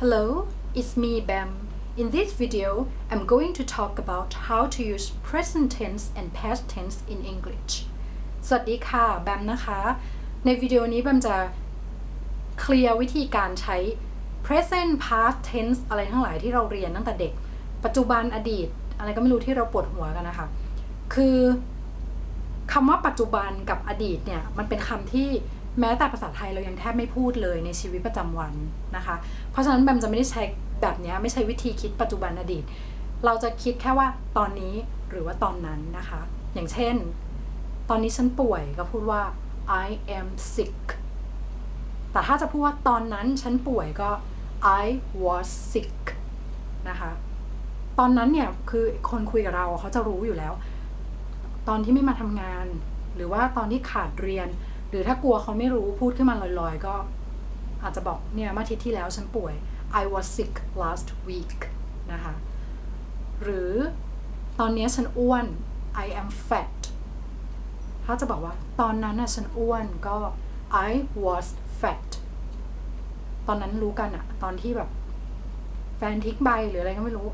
Hello, it's me Bam. In this video, I'm going to talk about how to use present tense and past tense in English. สวัสดีค่ะ แบมนะคะ ในวิดีโอนี้แบมจะเคลียร์วิธีการใช้ present past tense อะไรทั้งหลายที่เราเรียนตั้งแต่เด็ก ปัจจุบันอดีต อะไรก็ไม่รู้ที่เราปวดหัวกันนะคะ คือคำว่าปัจจุบันกับอดีตเนี่ย มันเป็นคำที่ แม้แต่ภาษาไทยเรายังแทบไม่พูดเลยในชีวิตประจำวันนะคะ เพราะฉะนั้นแบมจะไม่ได้ใช้แบบนี้ไม่ใช่วิธีคิดปัจจุบันอดีต เราจะคิดแค่ว่าตอนนี้หรือว่าตอนนั้นนะคะ อย่างเช่น ตอนนี้ฉันป่วยก็พูดว่า I am sick แต่ถ้าจะพูดว่าตอนนั้นฉันป่วยก็ I was sick นะคะ ตอนนั้นเนี่ยคือคนคุยกับเราเขาจะรู้อยู่แล้ว ตอนที่ไม่มาทำงาน หรือว่าตอนที่ขาดเรียน หรือถ้ากลัวเขาไม่รู้พูดขึ้นมาลอยๆ ก็อาจจะบอกเนี่ยเมื่ออาทิตย์ที่แล้วฉันป่วย I was sick last week นะคะ หรือตอนนี้ฉันอ้วน I am fat ถ้าจะบอกว่าตอนนั้นน่ะฉันอ้วนก็ I was fat ตอนนั้นรู้กันอะตอนที่แบบแฟนทิ้งใบหรืออะไรก็ไม่รู้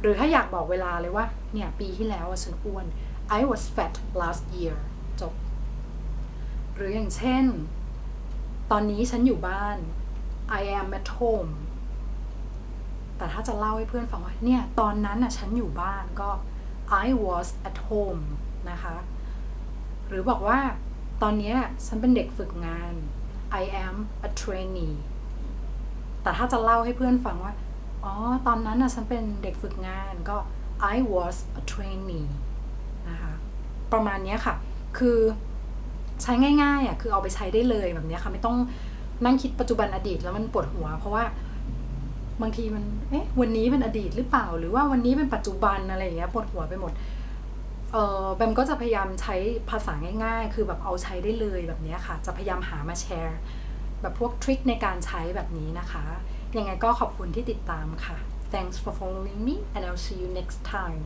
หรือถ้าอยากบอกเวลาเลยว่า เนี่ย ปีที่แล้วฉันอ้วน I was fat last year จบ หรืออย่างเช่น ตอนนี้ฉันอยู่บ้าน I am at home แต่ถ้าจะเล่าให้เพื่อนฟังว่าเนี่ยตอนนั้นน่ะฉันอยู่บ้านก็ I was at home นะคะ หรือบอกว่าตอนนี้ฉันเป็นเด็กฝึกงาน I am a trainee แต่ถ้าจะเล่าให้เพื่อนฟังว่า อ๋อ ตอนนั้นน่ะฉันเป็นเด็กฝึกงานก็ I was a trainee นะคะ ประมาณนี้ค่ะ คือ ใช้ง่ายๆอะคือเอาไปใช้ได้เลยแบบนี้ค่ะ ไม่ต้องนั่งคิดปัจจุบันอดีตแล้วมันปวดหัว เพราะว่าบางทีมันเอ๊ะวันนี้เป็นอดีตหรือเปล่า หรือว่าวันนี้เป็นปัจจุบันอะไรอย่างเงี้ยปวดหัวไปหมดเออแบมก็จะพยายามใช้ภาษาง่าย ๆ คือแบบเอาใช้ได้เลยแบบนี้ค่ะ จะพยายามหามาแชร์ แบบพวกทริคในการใช้แบบนี้นะคะ ยังไงก็ขอบคุณที่ติดตามค่ะ Thanks for following me and I'll see you next time